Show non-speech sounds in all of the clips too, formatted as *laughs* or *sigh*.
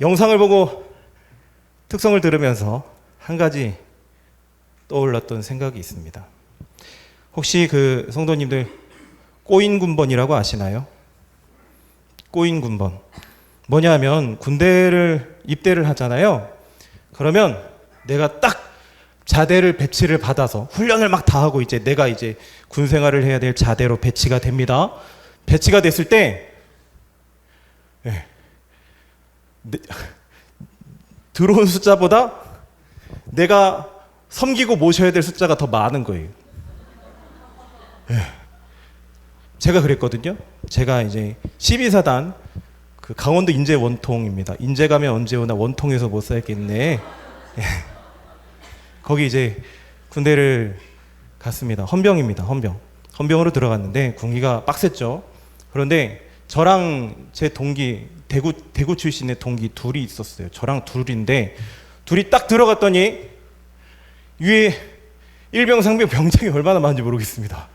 영상을 보고 특성을 들으면서 한 가지 떠올랐던 생각이 있습니다. 혹시 그 성도님들 꼬인 군번이라고 아시나요? 꼬인 군번. 뭐냐면 군대를 입대를 하잖아요. 그러면 내가 딱 자대를 배치를 받아서 훈련을 막 다 하고 이제 내가 이제 군 생활을 해야 될 자대로 배치가 됩니다. 배치가 됐을 때 예. 내- *laughs* 들어온 숫자보다 내가 섬기고 모셔야 될 숫자가 더 많은 거예요. 예. 제가 그랬거든요. 제가 이제 12사단 그 강원도 인제 원통입니다. 인제 가면 언제 오나 원통에서 못 살겠네. 예. 거기 이제 군대를 갔습니다. 헌병입니다. 헌병. 헌병으로 들어갔는데 군기가 빡셌죠. 그런데 저랑 제 동기 대구 대구 출신의 동기 둘이 있었어요. 저랑 둘인데 둘이 딱 들어갔더니 위에 일병 상병 병장이 얼마나 많은지 모르겠습니다.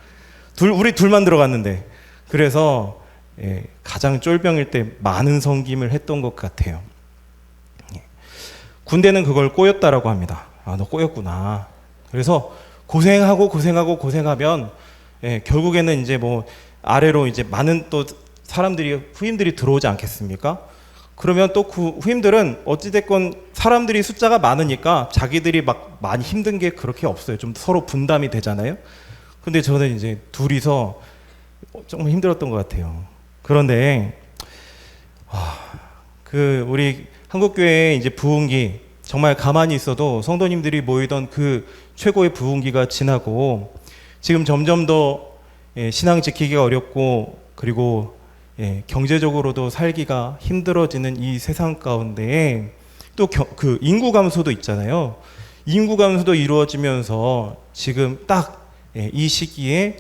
둘 우리 둘만 들어갔는데 그래서 예, 가장 쫄병일 때 많은 섬김을 했던 것 같아요. 예. 군대는 그걸 꼬였다라고 합니다. 아, 너 꼬였구나. 그래서 고생하고 고생하고 고생하면 예, 결국에는 이제 뭐 아래로 이제 많은 또 사람들이 후임들이 들어오지 않겠습니까? 그러면 또 그 후임들은 어찌됐건 사람들이 숫자가 많으니까 자기들이 막 많이 힘든 게 그렇게 없어요. 좀 서로 분담이 되잖아요. 근데 저는 이제 둘이서 정말 힘들었던 것 같아요. 그런데 와, 그 우리 한국교회 이제 부흥기 정말 가만히 있어도 성도님들이 모이던 그 최고의 부흥기가 지나고 지금 점점 더 예, 신앙 지키기가 어렵고 그리고 예, 경제적으로도 살기가 힘들어지는 이 세상 가운데 또그 인구 감소도 있잖아요. 인구 감소도 이루어지면서 지금 딱이 시기에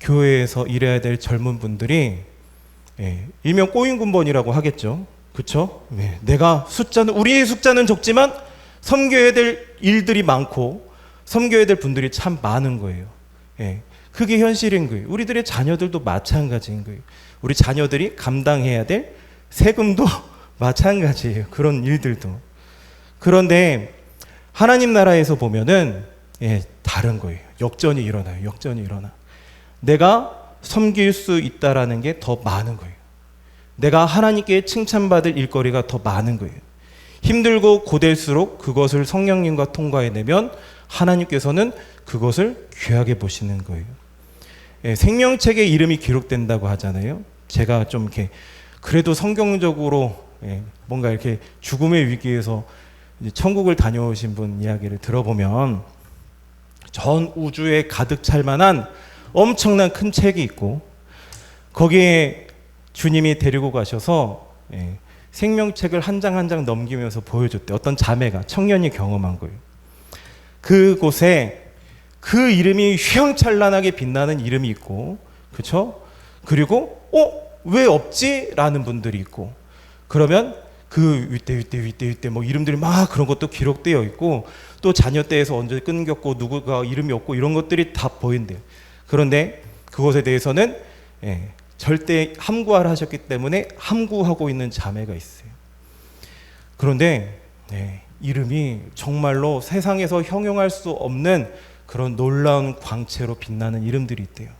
교회에서 일해야 될 젊은 분들이 예, 일명 꼬인 군번이라고 하겠죠. 그렇죠? 네, 내가 숫자는 우리의 숫자는 적지만 섬겨야 될 일들이 많고 섬겨야 될 분들이 참 많은 거예요. 예, 그게 현실인 거예요. 우리들의 자녀들도 마찬가지인 거예요. 우리 자녀들이 감당해야 될 세금도 *laughs* 마찬가지예요. 그런 일들도. 그런데 하나님 나라에서 보면은 예, 다른 거예요. 역전이 일어나요. 역전이 일어나. 내가 섬길 수 있다라는 게 더 많은 거예요. 내가 하나님께 칭찬받을 일거리가 더 많은 거예요. 힘들고 고될수록 그것을 성령님과 통과해내면 하나님께서는 그것을 귀하게 보시는 거예요. 예, 생명책에 이름이 기록된다고 하잖아요. 제가 좀 이렇게 그래도 성경적으로 예, 뭔가 이렇게 죽음의 위기에서 천국을 다녀오신 분 이야기를 들어보면 전 우주에 가득 찰 만한 엄청난 큰 책이 있고 거기에 주님이 데리고 가셔서 예, 생명책을 한 장 한 장 넘기면서 보여줬대. 어떤 자매가 청년이 경험한 거예요. 그곳에 그 이름이 휘황찬란하게 빛나는 이름이 있고, 그렇죠? 그리고 어 왜 없지? 라는 분들이 있고, 그러면 그 윗대 윗대 윗대 윗대 뭐 이름들이 막 그런 것도 기록되어 있고 또 자녀 때에서 언제 끊겼고 누구가 이름이 없고 이런 것들이 다 보인대요. 그런데 그것에 대해서는 예, 절대 함구하라 하셨기 때문에 함구하고 있는 자매가 있어요. 그런데 네, 이름이 정말로 세상에서 형용할 수 없는 그런 놀라운 광채로 빛나는 이름들이 있대요.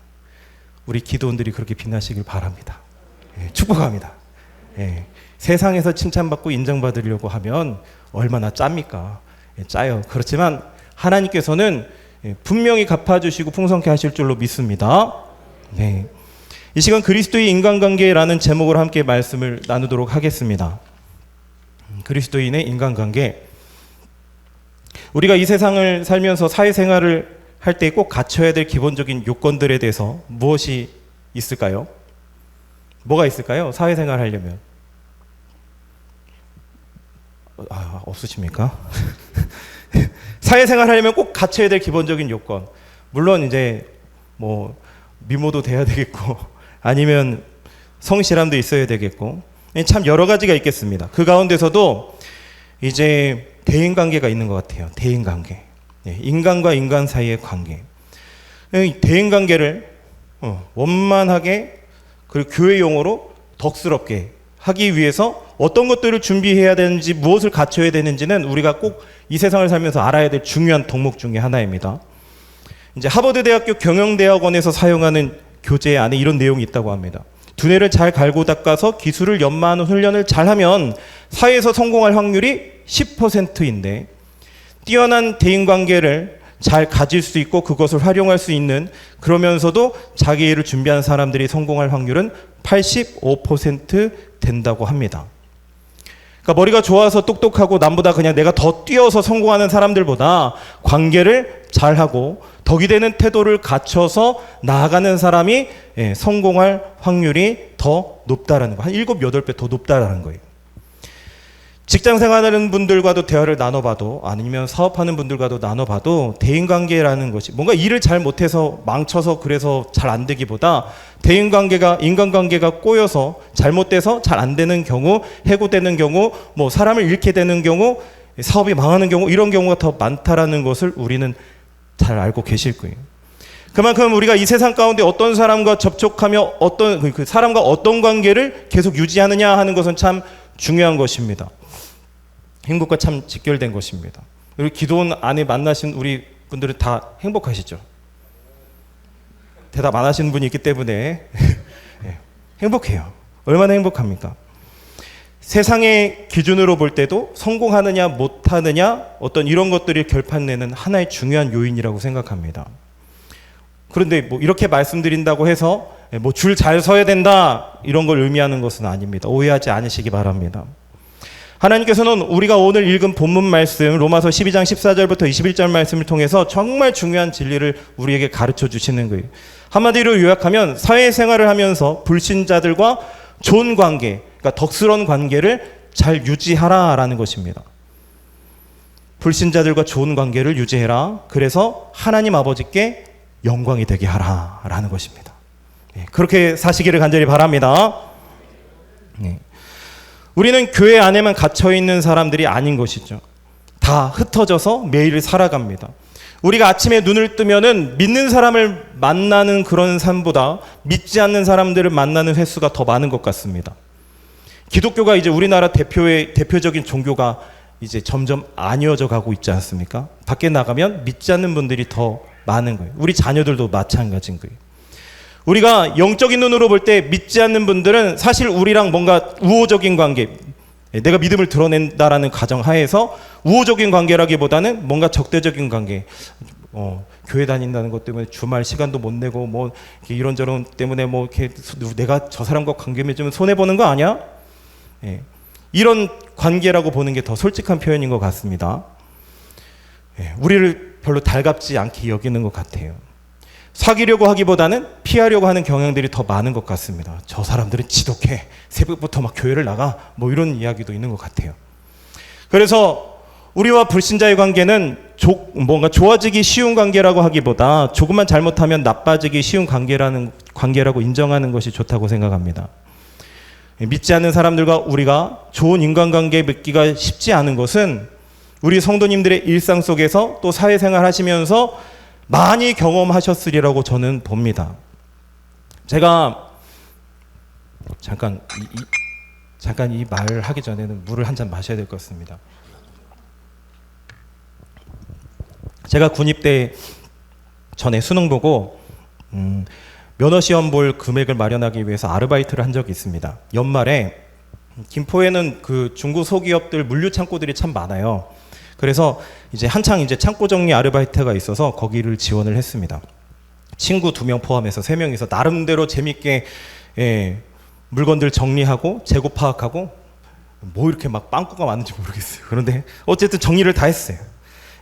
우리 기도원들이 그렇게 빛나시길 바랍니다. 예, 축복합니다. 예, 세상에서 칭찬받고 인정받으려고 하면 얼마나 짭니까? 예, 짜요. 그렇지만 하나님께서는 예, 분명히 갚아주시고 풍성케 하실 줄로 믿습니다. 네. 이 시간 그리스도의 인간관계라는 제목으로 함께 말씀을 나누도록 하겠습니다. 음, 그리스도인의 인간관계. 우리가 이 세상을 살면서 사회생활을 할 때 꼭 갖춰야 될 기본적인 요건들에 대해서 무엇이 있을까요? 뭐가 있을까요? 사회생활 하려면. 아, 없으십니까? *laughs* 사회생활 하려면 꼭 갖춰야 될 기본적인 요건. 물론 이제 뭐 미모도 돼야 되겠고 *laughs* 아니면 성실함도 있어야 되겠고 참 여러 가지가 있겠습니다. 그 가운데서도 이제 대인 관계가 있는 것 같아요. 대인 관계. 예, 인간과 인간 사이의 관계. 이 대인 관계를 어, 원만하게 그리고 교회 용어로 덕스럽게 하기 위해서 어떤 것들을 준비해야 되는지 무엇을 갖춰야 되는지는 우리가 꼭 이 세상을 살면서 알아야 될 중요한 덕목 중에 하나입니다. 이제 하버드 대학교 경영대학원에서 사용하는 교재 안에 이런 내용이 있다고 합니다. 두뇌를 잘 갈고 닦아서 기술을 연마하는 훈련을 잘하면 사회에서 성공할 확률이 10%인데 뛰어난 대인 관계를 잘 가질 수 있고 그것을 활용할 수 있는 그러면서도 자기 일을 준비한 사람들이 성공할 확률은 85% 된다고 합니다. 그러니까 머리가 좋아서 똑똑하고 남보다 그냥 내가 더 뛰어서 성공하는 사람들보다 관계를 잘하고 덕이 되는 태도를 갖춰서 나아가는 사람이 예, 성공할 확률이 더 높다라는 거. 한 7, 8배 더 높다라는 거예요. 직장 생활하는 분들과도 대화를 나눠봐도 아니면 사업하는 분들과도 나눠봐도 대인관계라는 것이 뭔가 일을 잘 못해서 망쳐서 그래서 잘 안 되기보다 대인관계가 인간관계가 꼬여서 잘못돼서 잘 안 되는 경우 해고되는 경우 뭐 사람을 잃게 되는 경우 사업이 망하는 경우 이런 경우가 더 많다라는 것을 우리는 잘 알고 계실 거예요. 그만큼 우리가 이 세상 가운데 어떤 사람과 접촉하며 어떤 그- 그 사람과 어떤 관계를 계속 유지하느냐 하는 것은 참 중요한 것입니다. 행복과 참 직결된 것입니다. 우리 기도원 안에 만나신 우리 분들은 다 행복하시죠? 대답 안 하시는 분이 있기 때문에 *laughs* 예, 행복해요. 얼마나 행복합니까? 세상의 기준으로 볼 때도 성공하느냐 못하느냐 어떤 이런 것들이 결판내는 하나의 중요한 요인이라고 생각합니다. 그런데 뭐 이렇게 말씀드린다고 해서 뭐 줄 잘 서야 된다 이런 걸 의미하는 것은 아닙니다. 오해하지 않으시기 바랍니다. 하나님께서는 우리가 오늘 읽은 본문 말씀 로마서 12장 14절부터 21절 말씀을 통해서 정말 중요한 진리를 우리에게 가르쳐 주시는 거예요. 한마디로 요약하면 사회생활을 하면서 불신자들과 좋은 관계, 그러니까 덕스러운 관계를 잘 유지하라라는 것입니다. 불신자들과 좋은 관계를 유지해라. 그래서 하나님 아버지께 영광이 되게 하라라는 것입니다. 예, 그렇게 사시기를 간절히 바랍니다. 네. 우리는 교회 안에만 갇혀 있는 사람들이 아닌 것이죠. 다 흩어져서 매일 살아갑니다. 우리가 아침에 눈을 뜨면은 믿는 사람을 만나는 그런 삶보다 믿지 않는 사람들을 만나는 횟수가 더 많은 것 같습니다. 기독교가 이제 우리나라 대표의 대표적인 종교가 이제 점점 아니어져 가고 있지 않습니까? 밖에 나가면 믿지 않는 분들이 더 많은 거예요. 우리 자녀들도 마찬가지인 거예요. 우리가 영적인 눈으로 볼 때 믿지 않는 분들은 사실 우리랑 뭔가 우호적인 관계, 내가 믿음을 드러낸다라는 가정 하에서 우호적인 관계라기보다는 뭔가 적대적인 관계. 어, 교회 다닌다는 것 때문에 주말 시간도 못 내고 뭐 이런저런 때문에 뭐 이렇게 내가 저 사람과 관계 맺으면 손해 보는 거 아니야? 예. 이런 관계라고 보는 게 더 솔직한 표현인 것 같습니다. 예. 우리를 별로 달갑지 않게 여기는 것 같아요. 사귀려고 하기보다는 피하려고 하는 경향들이 더 많은 것 같습니다. 저 사람들은 지독해. 새벽부터 막 교회를 나가. 뭐 이런 이야기도 있는 것 같아요. 그래서 우리와 불신자의 관계는 조, 뭔가 좋아지기 쉬운 관계라고 하기보다 조금만 잘못하면 나빠지기 쉬운 관계라는 관계라고 인정하는 것이 좋다고 생각합니다. 믿지 않는 사람들과 우리가 좋은 인간관계 맺기가 쉽지 않은 것은 우리 성도님들의 일상 속에서 또 사회생활 하시면서 많이 경험하셨으리라고 저는 봅니다. 제가 잠깐 이, 이, 잠깐 이 말을 하기 전에는 물을 한 잔 마셔야 될 것 같습니다. 제가 군입대 전에 수능 보고 음, 면허 시험 볼 금액을 마련하기 위해서 아르바이트를 한 적이 있습니다. 연말에 김포에는 그 중고 소기업들 물류 창고들이 참 많아요. 그래서 이제 한창 이제 창고 정리 아르바이트가 있어서 거기를 지원을 했습니다. 친구 두 명 포함해서 세 명이서 나름대로 재밌게 예, 물건들 정리하고 재고 파악하고 뭐 이렇게 막 빵꾸가 많은지 모르겠어요. 그런데 어쨌든 정리를 다 했어요.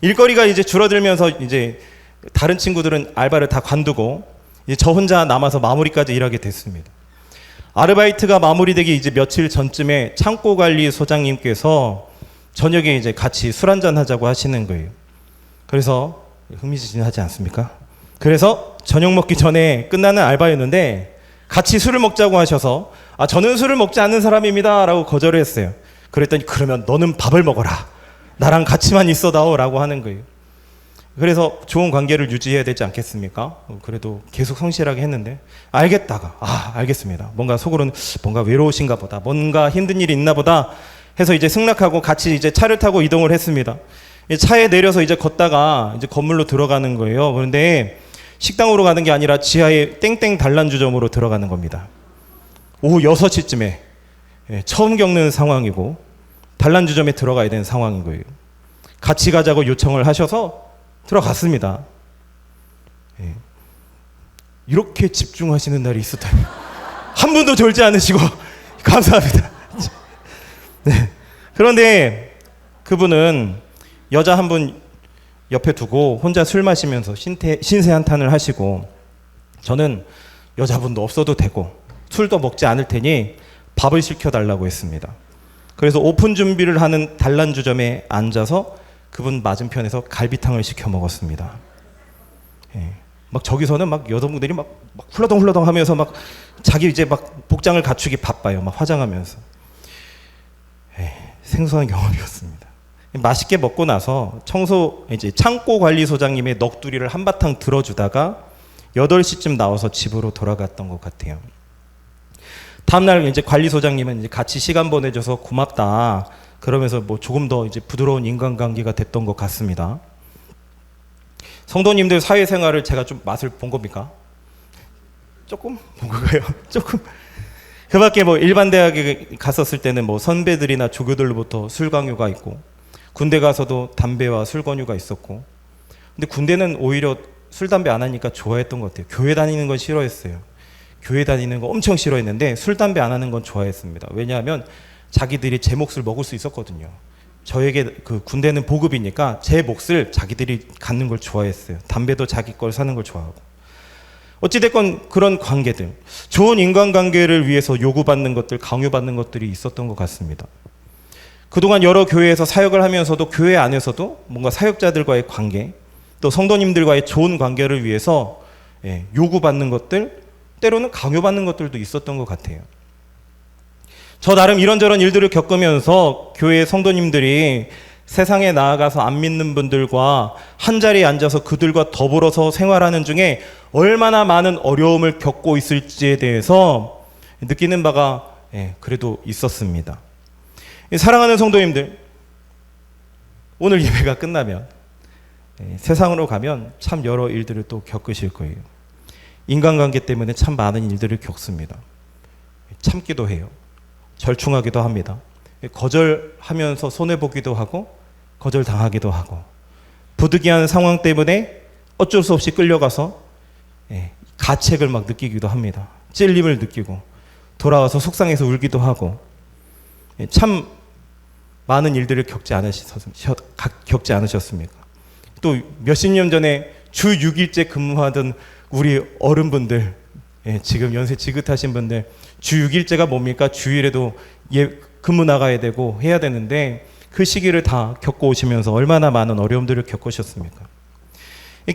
일거리가 이제 줄어들면서 이제 다른 친구들은 알바를 다 관두고 이제 저 혼자 남아서 마무리까지 일하게 됐습니다. 아르바이트가 마무리되기 이제 며칠 전쯤에 창고 관리 소장님께서 저녁에 이제 같이 술 한잔 하자고 하시는 거예요. 그래서 흥미진진하지 않습니까? 그래서 저녁 먹기 전에 끝나는 알바였는데 같이 술을 먹자고 하셔서 아 저는 술을 먹지 않는 사람입니다라고 거절을 했어요. 그랬더니 그러면 너는 밥을 먹어라. 나랑 같이만 있어다오라고 하는 거예요. 그래서 좋은 관계를 유지해야 되지 않겠습니까? 어, 그래도 계속 성실하게 했는데 알겠다가 아 알겠습니다. 뭔가 속으로는 뭔가 외로우신가 보다, 뭔가 힘든 일이 있나 보다 해서 이제 승낙하고 같이 이제 차를 타고 이동을 했습니다. 이 차에 내려서 이제 걷다가 이제 건물로 들어가는 거예요. 그런데 식당으로 가는 게 아니라 지하에 땡땡 단란주점으로 들어가는 겁니다. 오후 6시쯤에 예, 처음 겪는 상황이고 단란주점에 들어가야 되는 상황인 거예요. 같이 가자고 요청을 하셔서 들어갔습니다. 예. 이렇게 집중하시는 날이 있었다니 한 분도 졸지 않으시고 *laughs* 감사합니다. 네. 그런데 그분은 여자 한 분 옆에 두고 혼자 술 마시면서 신태, 신세 한탄을 하시고 저는 여자분도 없어도 되고 술도 먹지 않을 테니 밥을 시켜달라고 했습니다. 그래서 오픈 준비를 하는 단란주점에 앉아서 그분 맞은편에서 갈비탕을 시켜 먹었습니다. 예. 막 저기서는 막 여성분들이 막, 막 훌러덩 훌러덩 하면서 막 자기 이제 막 복장을 갖추기 바빠요. 막 화장하면서. 예, 생소한 경험이었습니다. 맛있게 먹고 나서 청소 이제 창고 관리소장님의 넋두리를 한바탕 들어주다가 8시쯤 나와서 집으로 돌아갔던 것 같아요. 다음날 이제 관리소장님은 이제 같이 시간 보내줘서 고맙다. 그러면서 뭐 조금 더 이제 부드러운 인간관계가 됐던 것 같습니다. 성도님들 사회생활을 제가 좀 맛을 본 겁니까? 조금 본 건가요? *laughs* 조금. 그 밖에 뭐 일반 대학에 갔었을 때는 뭐 선배들이나 조교들로부터 술 강요가 있고 군대 가서도 담배와 술 권유가 있었고 근데 군대는 오히려 술 담배 안 하니까 좋아했던 것 같아요. 교회 다니는 건 싫어했어요. 교회 다니는 거 엄청 싫어했는데 술 담배 안 하는 건 좋아했습니다. 왜냐하면 자기들이 제 몫을 먹을 수 있었거든요. 저에게 그 군대는 보급이니까 제 몫을 자기들이 갖는 걸 좋아했어요. 담배도 자기 걸 사는 걸 좋아하고. 어찌됐건 그런 관계들, 좋은 인간관계를 위해서 요구받는 것들, 강요받는 것들이 있었던 것 같습니다. 그동안 여러 교회에서 사역을 하면서도 교회 안에서도 뭔가 사역자들과의 관계, 또 성도님들과의 좋은 관계를 위해서 예, 요구받는 것들, 때로는 강요받는 것들도 있었던 것 같아요. 저 나름 이런저런 일들을 겪으면서 교회 성도님들이 세상에 나아가서 안 믿는 분들과 한 자리에 앉아서 그들과 더불어서 생활하는 중에 얼마나 많은 어려움을 겪고 있을지에 대해서 느끼는 바가 예, 그래도 있었습니다. 사랑하는 성도님들, 오늘 예배가 끝나면 예, 세상으로 가면 참 여러 일들을 또 겪으실 거예요. 인간관계 때문에 참 많은 일들을 겪습니다. 참기도 해요. 절충하기도 합니다. 거절하면서 손해보기도 하고 거절당하기도 하고 부득이한 상황 때문에 어쩔 수 없이 끌려가서 예, 가책을 막 느끼기도 합니다. 찔림을 느끼고 돌아와서 속상해서 울기도 하고 예, 참 많은 일들을 겪지, 겪지 않으셨습니까? 또 몇십 년 전에 주 6일째 근무하던 우리 어른분들 예, 지금 연세 지긋하신 분들 주 6일째가 뭡니까? 주일에도 예, 근무 나가야 되고 해야 되는데 그 시기를 다 겪고 오시면서 얼마나 많은 어려움들을 겪으셨습니까?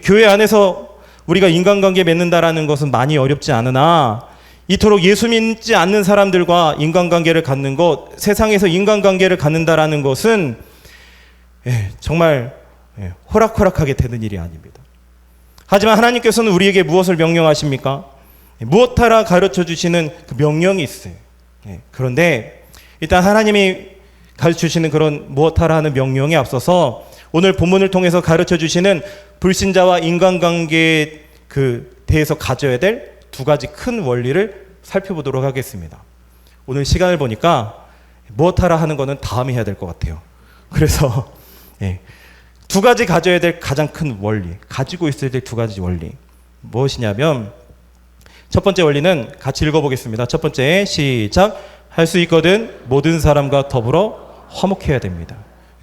교회 안에서 우리가 인간관계 맺는다라는 것은 많이 어렵지 않으나 이토록 예수 믿지 않는 사람들과 인간관계를 갖는 것, 세상에서 인간관계를 갖는다라는 것은 예, 정말 예, 호락호락하게 되는 일이 아닙니다. 하지만 하나님께서는 우리에게 무엇을 명령하십니까? 예, 무엇하라 가르쳐 주시는 그 명령이 있어요. 예, 그런데 일단 하나님이 가르쳐 주시는 그런 무엇하라 하는 명령에 앞서서 오늘 본문을 통해서 가르쳐 주시는 불신자와 인간관계에 그 대해서 가져야 될 두 가지 큰 원리를 살펴보도록 하겠습니다. 오늘 시간을 보니까 무엇하라 하는 거는 다음에 해야 될 것 같아요. 그래서 *laughs* 예, 두 가지 가져야 될 가장 큰 원리, 가지고 있어야 될 두 가지 원리 무엇이냐면 첫 번째 원리는 같이 읽어보겠습니다. 첫 번째 시작. 할 수 있거든 모든 사람과 더불어 화목해야 됩니다.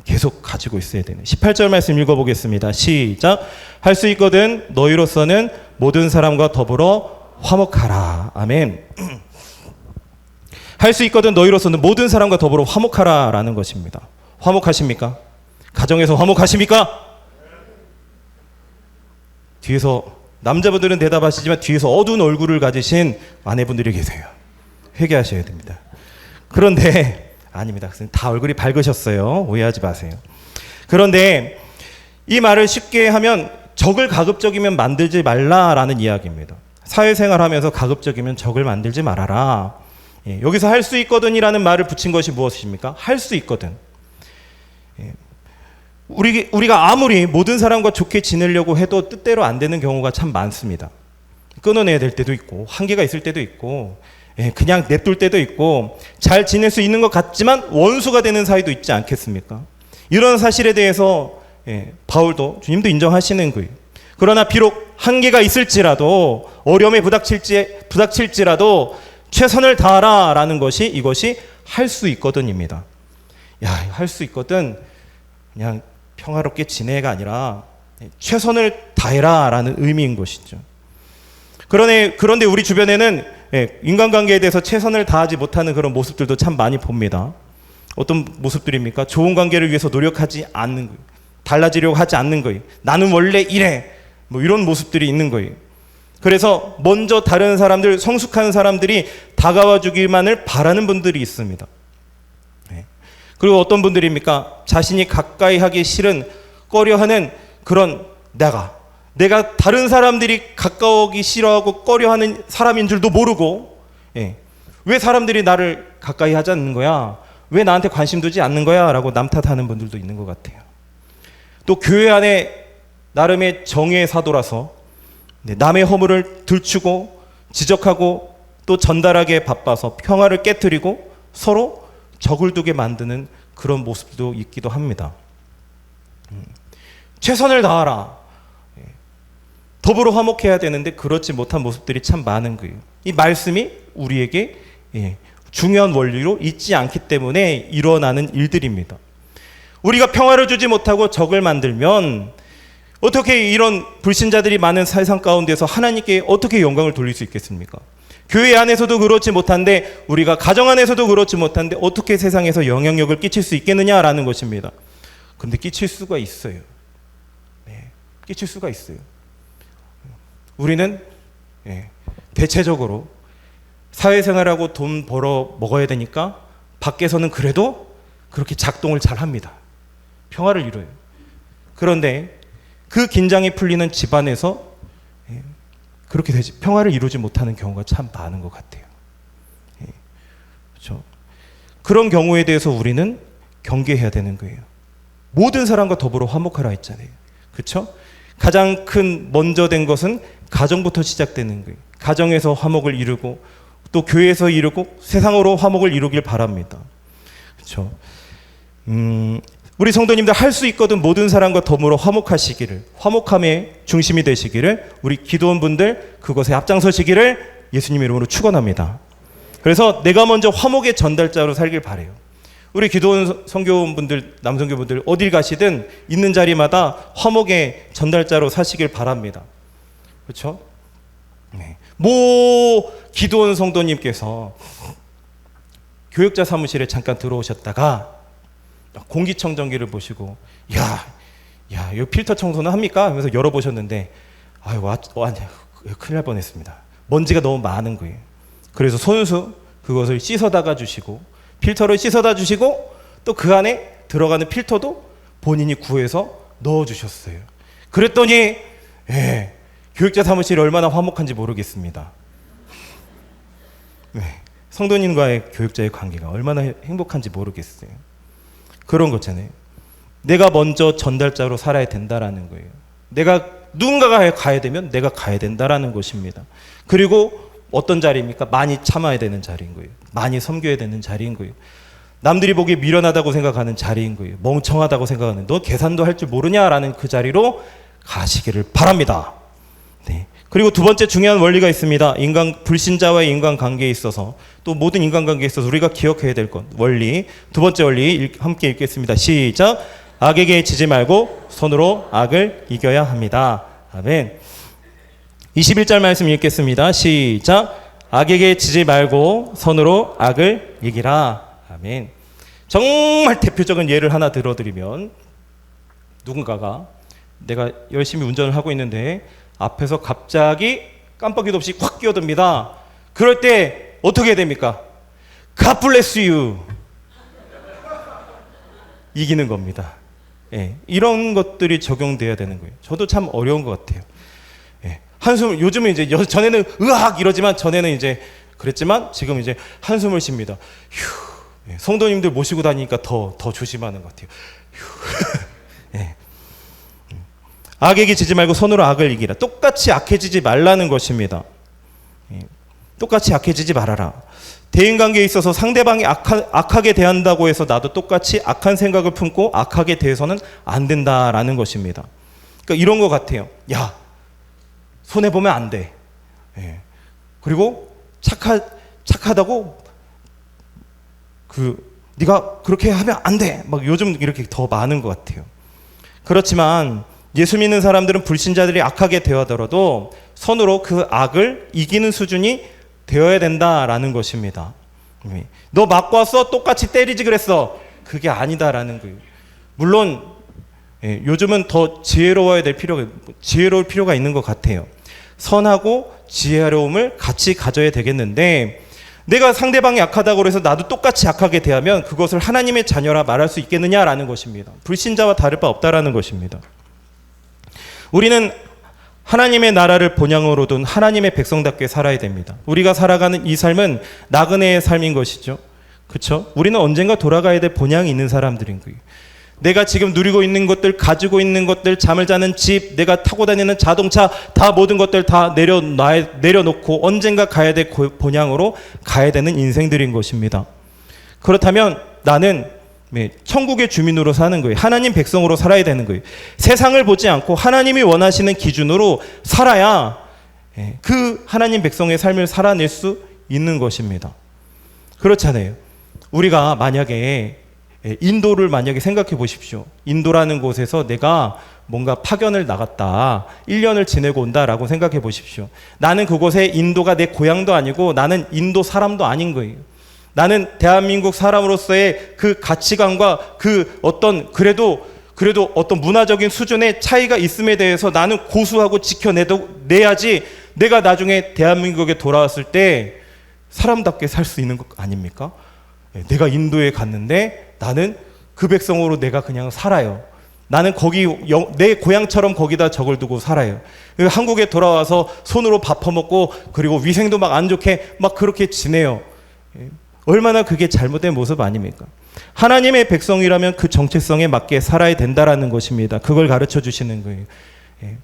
계속 가지고 있어야 되는. 18절 말씀 읽어보겠습니다. 시작. 할 수 있거든 너희로서는 모든 사람과 더불어 화목하라. 아멘. *clears throat* 할 수 있거든 너희로서는 모든 사람과 더불어 화목하라 라는 것입니다. 화목하십니까? 가정에서 화목하십니까? 뒤에서 남자분들은 대답하시지만 뒤에서 어두운 얼굴을 가지신 아내분들이 계세요. 회개하셔야 됩니다. 그런데 *laughs* 아닙니다. 다 얼굴이 밝으셨어요. 오해하지 마세요. 그런데 이 말을 쉽게 하면 적을 가급적이면 만들지 말라라는 이야기입니다. 사회생활 하면서 가급적이면 적을 만들지 말아라. 예, 여기서 할 수 있거든이라는 말을 붙인 것이 무엇입니까? 할 수 있거든. 예, 우리 우리가 아무리 모든 사람과 좋게 지내려고 해도 뜻대로 안 되는 경우가 참 많습니다. 끊어내야 될 때도 있고 한계가 있을 때도 있고 예, 그냥 냅둘 때도 있고 잘 지낼 수 있는 것 같지만 원수가 되는 사이도 있지 않겠습니까? 이런 사실에 대해서 예, 바울도 주님도 인정하시는 거예요. 그러나 비록 한계가 있을지라도 어려움에 부닥칠지 부닥칠지라도 최선을 다하라라는 것이 이것이 할 수 있거든입니다. 야, 할 수 있거든. 그냥 평화롭게 지내가 아니라 최선을 다해라라는 의미인 것이죠. 그러네, 그런데 우리 주변에는 예, 인간관계에 대해서 최선을 다하지 못하는 그런 모습들도 참 많이 봅니다. 어떤 모습들입니까? 좋은 관계를 위해서 노력하지 않는 거예요. 달라지려고 하지 않는 거예요. 나는 원래 이래. 뭐 이런 모습들이 있는 거예요. 그래서 먼저 다른 사람들, 성숙한 사람들이 다가와 주기만을 바라는 분들이 있습니다. 네. 그리고 어떤 분들입니까? 자신이 가까이 하기 싫은 꺼려 하는 그런 내가 내가 다른 사람들이 가까우기 싫어하고 꺼려하는 사람인 줄도 모르고 예. 왜 사람들이 나를 가까이 하지 않는 거야? 왜 나한테 관심 두지 않는 거야? 라고 남 탓하는 분들도 있는 것 같아요. 또 교회 안에 나름의 정의의 사도라서 네, 남의 허물을 들추고 지적하고 또 전달하기에 바빠서 평화를 깨뜨리고 서로 적을 두게 만드는 그런 모습도 있기도 합니다. 음, 최선을 다하라. 예. 더불어 화목해야 되는데 그렇지 못한 모습들이 참 많은 거예요. 이 말씀이 우리에게 예, 중요한 원리로 있지 않기 때문에 일어나는 일들입니다. 우리가 평화를 주지 못하고 적을 만들면 어떻게 이런 불신자들이 많은 세상 가운데서 하나님께 어떻게 영광을 돌릴 수 있겠습니까? 교회 안에서도 그렇지 못한데 우리가 가정 안에서도 그렇지 못한데 어떻게 세상에서 영향력을 끼칠 수 있겠느냐라는 것입니다. 근데 끼칠 수가 있어요. 네, 끼칠 수가 있어요. 우리는 예, 대체적으로 사회생활하고 돈 벌어 먹어야 되니까 밖에서는 그래도 그렇게 작동을 잘 합니다. 평화를 이뤄요. 그런데 그 긴장이 풀리는 집안에서 예, 그렇게 되지 평화를 이루지 못하는 경우가 참 많은 것 같아요. 예, 그렇죠. 그런 경우에 대해서 우리는 경계해야 되는 거예요. 모든 사람과 더불어 화목하라 했잖아요. 그렇죠? 가장 큰 먼저 된 것은 가정부터 시작되는 거예요. 가정에서 화목을 이루고 또 교회에서 이루고 세상으로 화목을 이루길 바랍니다. 그렇죠? 음, 우리 성도님들 할 수 있거든 모든 사람과 더불어 화목하시기를 화목함의 중심이 되시기를 우리 기도원 분들 그것에 앞장서시기를 예수님 이름으로 축원합니다. 그래서 내가 먼저 화목의 전달자로 살길 바래요. 우리 기도원 성교분들 남성교분들 어딜 가시든 있는 자리마다 화목의 전달자로 사시길 바랍니다. 그렇죠? 네. 모 기도원 성도님께서 교육자 사무실에 잠깐 들어오셨다가 공기청정기를 보시고 야, 야, 이 필터 청소는 합니까? 하면서 열어보셨는데 아유, 와, 와, 큰일 날 뻔했습니다. 먼지가 너무 많은 거예요. 그래서 손수 그것을 씻어다가 주시고 필터를 씻어다 주시고 또 그 안에 들어가는 필터도 본인이 구해서 넣어 주셨어요. 그랬더니 예, 교육자 사무실이 얼마나 화목한지 모르겠습니다. 네, 성도님과의 교육자의 관계가 얼마나 행복한지 모르겠어요. 그런 거잖아요. 내가 먼저 전달자로 살아야 된다라는 거예요. 내가 누군가가 가야 되면 내가 가야 된다라는 것입니다. 그리고 어떤 자리입니까? 많이 참아야 되는 자리인 거예요. 많이 섬겨야 되는 자리인 거예요. 남들이 보기에 미련하다고 생각하는 자리인 거예요. 멍청하다고 생각하는 너 계산도 할 줄 모르냐라는 그 자리로 가시기를 바랍니다. 네. 그리고 두 번째 중요한 원리가 있습니다. 인간 불신자와의 인간 관계에 있어서 또 모든 인간 관계에 있어서 우리가 기억해야 될 것 원리 두 번째 원리 읽, 함께 읽겠습니다. 시작. 악에게 지지 말고 손으로 악을 이겨야 합니다. 아멘. 21절 말씀 읽겠습니다. 시작. 악에게 지지 말고 손으로 악을 이기라. 아멘. 정말 대표적인 예를 하나 들어드리면 누군가가 내가 열심히 운전을 하고 있는데 앞에서 갑자기 깜빡이도 없이 확 끼어듭니다. 그럴 때 어떻게 됩니까? God bless you. 이기는 겁니다. 예, 이런 것들이 적용돼야 되는 거예요. 저도 참 어려운 것 같아요. 예, 한숨 요즘은 이제 여- 전에는 으악 이러지만 전에는 이제 그랬지만 지금 이제 한숨을 쉽니다. 휴. 예, 성도님들 모시고 다니니까 더 더 조심하는 것 같아요. 휴. *laughs* 악에게 지지 말고 손으로 악을 이기라. 똑같이 악해지지 말라는 것입니다. 예, 똑같이 악해지지 말아라. 대인 관계에 있어서 상대방이 악하, 악하 게 대한다고 해서 나도 똑같이 악한 생각을 품고 악하게 대해서는 안 된다라는 것입니다. 그러니까 이런 것 같아요. 야, 손해 보면 안 돼. 예. 그리고 착하 착하다고 그 네가 그렇게 하면 안 돼. 막 요즘 이렇게 더 많은 것 같아요. 그렇지만 예수 믿는 사람들은 불신자들이 악하게 대하더라도 손으로 그 악을 이기는 수준이 되어야 된다라는 것입니다. 음. 너 맞고 왔어? 똑같이 때리지 그랬어. 그게 아니다라는 거예요. 물론 예, 요즘은 더 지혜로워야 될 필요가 지혜로울 필요가 있는 것 같아요. 선하고 지혜로움을 같이 가져야 되겠는데 내가 상대방이 약하다고 해서 나도 똑같이 약하게 대하면 그것을 하나님의 자녀라 말할 수 있겠느냐라는 것입니다. 불신자와 다를 바 없다라는 것입니다. 우리는 하나님의 나라를 본향으로 둔 하나님의 백성답게 살아야 됩니다. 우리가 살아가는 이 삶은 나그네의 삶인 것이죠. 그렇죠? 우리는 언젠가 돌아가야 될 본향이 있는 사람들인 거예요. 내가 지금 누리고 있는 것들, 가지고 있는 것들, 잠을 자는 집, 내가 타고 다니는 자동차, 다 모든 것들 다 내려놔, 내려놓고 언젠가 가야 될 고- 본향으로 가야 되는 인생들인 것입니다. 그렇다면 나는 네, 천국의 주민으로 사는 거예요. 하나님 백성으로 살아야 되는 거예요. 세상을 보지 않고 하나님이 원하시는 기준으로 살아야 예, 그 하나님 백성의 삶을 살아낼 수 있는 것입니다. 그렇잖아요. 우리가 만약에 예, 인도를 만약에 생각해 보십시오. 인도라는 곳에서 내가 뭔가 파견을 나갔다. 1년을 지내고 온다라고 생각해 보십시오. 나는 그곳에 인도가 내 고향도 아니고 나는 인도 사람도 아닌 거예요. 나는 대한민국 사람으로서의 그 가치관과 그 어떤 그래도 그래도 어떤 문화적인 수준의 차이가 있음에 대해서 나는 고수하고 지켜내야지 내가 나중에 대한민국에 돌아왔을 때 사람답게 살 수 있는 것 아닙니까? 예, 내가 인도에 갔는데 나는 그 백성으로 내가 그냥 살아요. 나는 거기 영- 내 고향처럼 거기다 적을 두고 살아요. 그 한국에 돌아와서 손으로 밥 퍼먹고 그리고 위생도 막 안 좋게 막 그렇게 지내요. 예, 얼마나 그게 잘못된 모습 아닙니까? 하나님의 백성이라면 그 정체성에 맞게 살아야 된다라는 것입니다. 그걸 가르쳐 주시는 거예요. 예,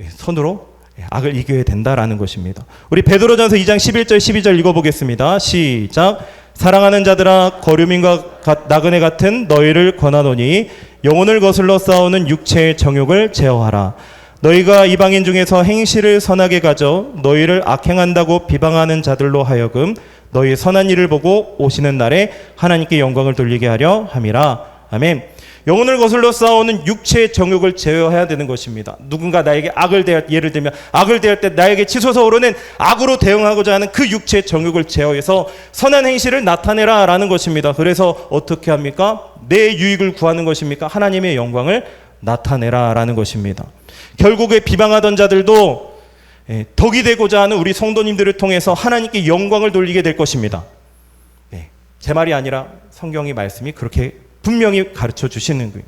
예, 손으로 예, 악을 이겨야 된다라는 것입니다. 우리 베드로전서 2장 11절 12절 읽어보겠습니다. 시작. 사랑하는 자들아 거류민과 가- 나그네 같은 너희를 권하노니 영혼을 거슬러 싸우는 육체의 정욕을 제어하라. 너희가 이방인 중에서 행실을 선하게 가져 너희를 악행한다고 비방하는 자들로 하여금 너희 선한 일을 보고 오시는 날에 하나님께 영광을 돌리게 하려 함이라. 아멘. 영혼을 거슬러 싸우는 육체의 정욕을 제어해야 되는 것입니다. 누군가 나에게 악을 대할 예를 들면 악을 대할 때 나에게 치솟아 오르는 악으로 대응하고자 하는 그 육체의 정욕을 제어해서 선한 행실을 나타내라라는 것입니다. 그래서 어떻게 합니까? 내 유익을 구하는 것입니까? 하나님의 영광을 나타내라라는 것입니다. 결국에 비방하던 자들도 예, 덕이 되고자 하는 우리 성도님들을 통해서 하나님께 영광을 돌리게 될 것입니다. 네, 제 말이 아니라 성경의 말씀이 그렇게 분명히 가르쳐 주시는 거예요.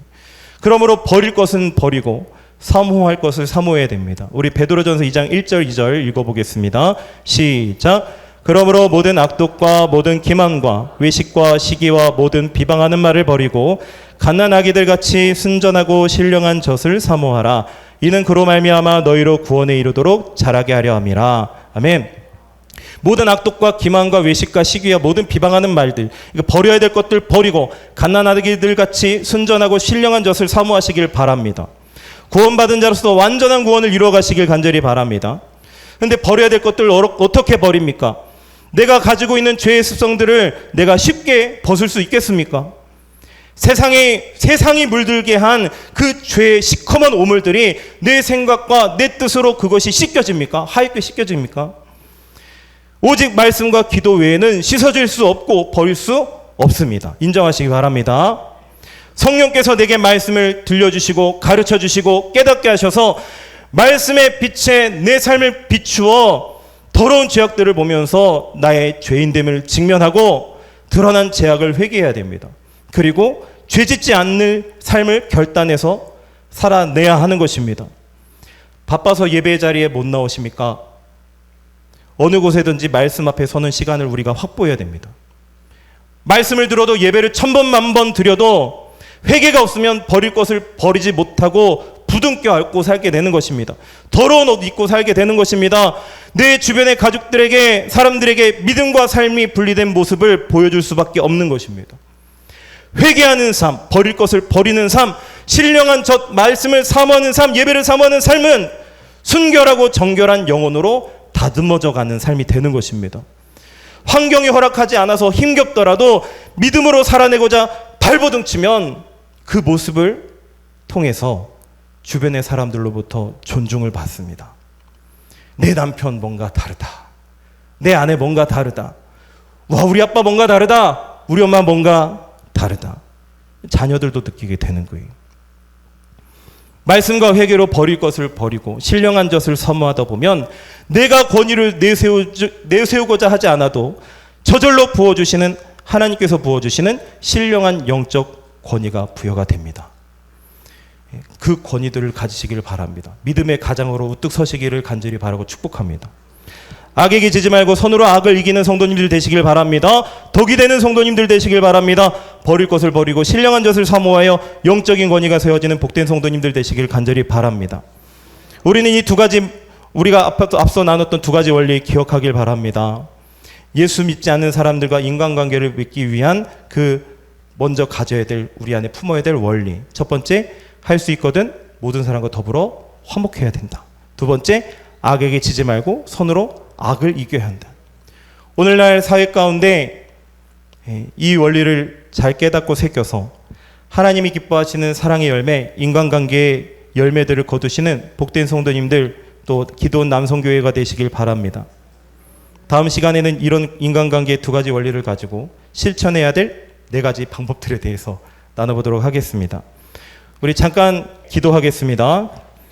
그러므로 버릴 것은 버리고 사모할 것을 사모해야 됩니다. 우리 베드로전서 2장 1절 2절 읽어보겠습니다. 시작. 그러므로 모든 악독과 모든 기만과 외식과 시기와 모든 비방하는 말을 버리고 갓난 아기들 같이 순전하고 신령한 젖을 사모하라. 이는 그로 말미암아 너희로 구원에 이르도록 자라게 하려 함이라. 아멘. 모든 악독과 기만과 외식과 시기와 모든 비방하는 말들 버려야 될 것들 버리고 갓난아기들 같이 순전하고 신령한 젖을 사모하시길 바랍니다. 구원받은 자로서 완전한 구원을 이루어 가시길 간절히 바랍니다. 근데 버려야 될 것들 어떻게 버립니까? 내가 가지고 있는 죄의 습성들을 내가 쉽게 벗을 수 있겠습니까? 세상에 세상이 물들게 한 그 죄의 시커먼 오물들이 내 생각과 내 뜻으로 그것이 씻겨집니까? 하얗게 씻겨집니까? 오직 말씀과 기도 외에는 씻어질 수 없고 버릴 수 없습니다. 인정하시기 바랍니다. 성령께서 내게 말씀을 들려주시고 가르쳐 주시고 깨닫게 하셔서 말씀의 빛에 내 삶을 비추어 더러운 죄악들을 보면서 나의 죄인됨을 직면하고 드러난 죄악을 회개해야 됩니다. 그리고 죄 짓지 않는 삶을 결단해서 살아내야 하는 것입니다. 바빠서 예배 자리에 못 나오십니까? 어느 곳에든지 말씀 앞에 서는 시간을 우리가 확보해야 됩니다. 말씀을 들어도 예배를 천 번, 만번 드려도 회개가 없으면 버릴 것을 버리지 못하고 부둥켜 안고 살게 되는 것입니다. 더러운 옷 입고 살게 되는 것입니다. 내 주변의 가족들에게, 사람들에게 믿음과 삶이 분리된 모습을 보여줄 수밖에 없는 것입니다. 회개하는 삶, 버릴 것을 버리는 삶, 신령한 젖 말씀을 사모하는 삶, 예배를 사모하는 삶은 순결하고 정결한 영혼으로 다듬어져 가는 삶이 되는 것입니다. 환경이 허락하지 않아서 힘겹더라도 믿음으로 살아내고자 발버둥 치면 그 모습을 통해서 주변의 사람들로부터 존중을 받습니다. 내 남편 뭔가 다르다. 내 아내 뭔가 다르다. 와, 우리 아빠 뭔가 다르다. 우리 엄마 뭔가 다르다. 자녀들도 느끼게 되는 거예요. 말씀과 회개로 버릴 것을 버리고 신령한 젖을 선모하다 보면 내가 권위를 내세우, 내세우고자 하지 않아도 저절로 부어주시는 하나님께서 부어주시는 신령한 영적 권위가 부여가 됩니다. 그 권위들을 가지시기를 바랍니다. 믿음의 가장으로 우뚝 서시기를 간절히 바라고 축복합니다. 악에게 지지 말고 선으로 악을 이기는 성도님들 되시길 바랍니다. 덕이 되는 성도님들 되시길 바랍니다. 버릴 것을 버리고 신령한 젖을 사모하여 영적인 권위가 세워지는 복된 성도님들 되시길 간절히 바랍니다. 우리는 이 두 가지 우리가 앞서, 나눴던 두 가지 원리 기억하길 바랍니다. 예수 믿지 않는 사람들과 인간관계를 맺기 위한 그 먼저 가져야 될 우리 안에 품어야 될 원리. 첫 번째 할 수 있거든 모든 사람과 더불어 화목해야 된다. 두 번째 악에게 지지 말고 선으로 악을 이겨야 한다. 오늘날 사회 가운데 예, 이 원리를 잘 깨닫고 새겨서 하나님이 기뻐하시는 사랑의 열매, 인간관계의 열매들을 거두시는 복된 성도님들 또 기도원 남성교회가 되시길 바랍니다. 다음 시간에는 이런 인간관계의 두 가지 원리를 가지고 실천해야 될 네 가지 방법들에 대해서 나눠보도록 하겠습니다. 우리 잠깐 기도하겠습니다.